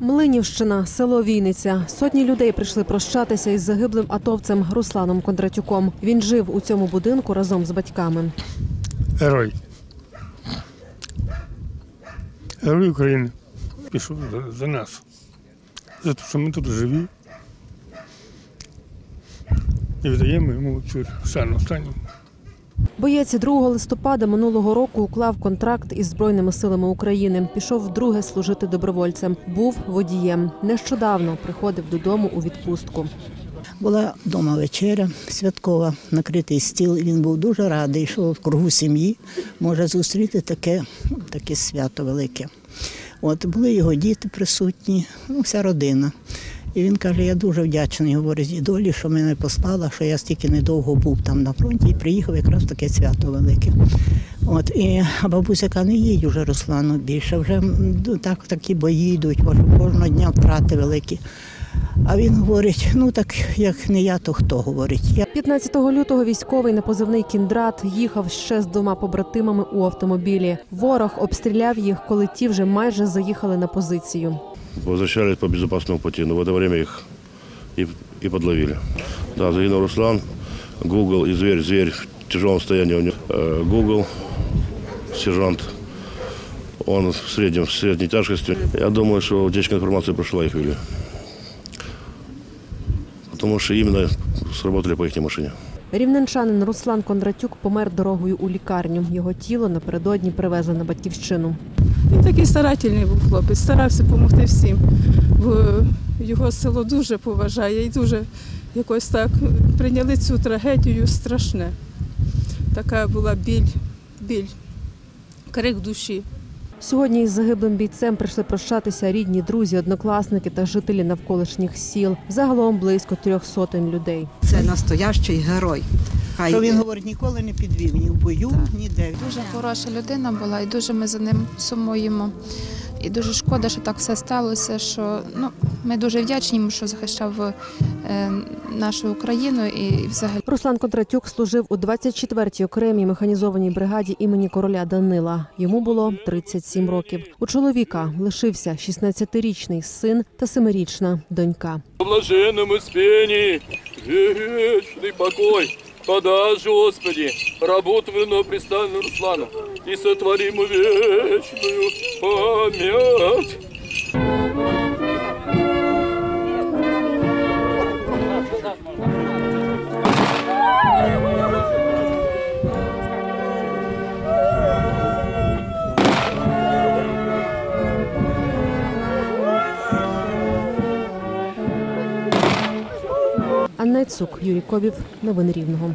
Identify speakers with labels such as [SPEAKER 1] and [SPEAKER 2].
[SPEAKER 1] Млинівщина, село Війниця. Сотні людей прийшли прощатися із загиблим атовцем Русланом Кондратюком. Він жив у цьому будинку разом з батьками.
[SPEAKER 2] Герой. Герой України. Пішов за, за нас. За те, що ми тут живі. І віддаємо йому цю шану останню.
[SPEAKER 1] Боєць 2 листопада минулого року уклав контракт із збройними силами України. Пішов вдруге служити добровольцем. Був водієм. Нещодавно приходив додому у відпустку.
[SPEAKER 3] Була вдома вечеря святкова, накритий стіл. Він був дуже радий, що в кругу сім'ї може зустріти таке, таке свято велике. От були його діти присутні, ну, вся родина. І він каже: я дуже вдячний, говорить, і долі, що мене послала, що я стільки недовго був там на фронті і приїхав якраз таке свято велике. От і а бабуся каже, не їдь уже Руслану більше. Вже так такі бої йдуть, кожного дня втрати великі. А він говорить: ну так як не я, то хто говорить? Я
[SPEAKER 1] 15 лютого військовий на позивний кіндрат їхав ще з двома побратимами у автомобілі. Ворог обстріляв їх, коли ті вже майже заїхали на позицію.
[SPEAKER 4] Возвращались по безопасному пути, но в это время их и, и подловили. Да, загинул Руслан, Google и зверь, зверь в тяжелом состоянии у него. Э, Google, сержант, он в среднем, в средней тяжкости. Я думаю, что утечка информации прошла их вели. Потому что именно сработали по их машине.
[SPEAKER 1] Рівненчанин Руслан Кондратюк помер дорогою у лікарню. Його тіло напередодні привезли на батьківщину.
[SPEAKER 5] Він такий старательний був хлопець, старався допомогти всім. Бо його село дуже поважає і дуже якось так прийняли цю трагедію страшне. Така була біль, біль, крик душі.
[SPEAKER 1] Сьогодні із загиблим бійцем прийшли прощатися рідні, друзі, однокласники та жителі навколишніх сіл. Загалом близько трьох сотень людей.
[SPEAKER 6] Це настоящий герой. Хай
[SPEAKER 3] що він говорить, ніколи не підвів ні в бою, ніде.
[SPEAKER 7] Дуже хороша людина була, і дуже ми за ним сумуємо. І дуже шкода, що так все сталося. Що ну ми дуже вдячні йому, що захищав е, нашу Україну і взагалі.
[SPEAKER 1] Руслан Кондратюк служив у 24-й окремій механізованій бригаді імені короля Данила. Йому було 37 років. У чоловіка лишився 16-річний син та 7-річна донька.
[SPEAKER 8] В блаженном успении вечный покой подашь, Господи, работу на пристану Руслану и сотворим вечную память.
[SPEAKER 1] Анна Цук, Юрій Кобів. Новини Рівного.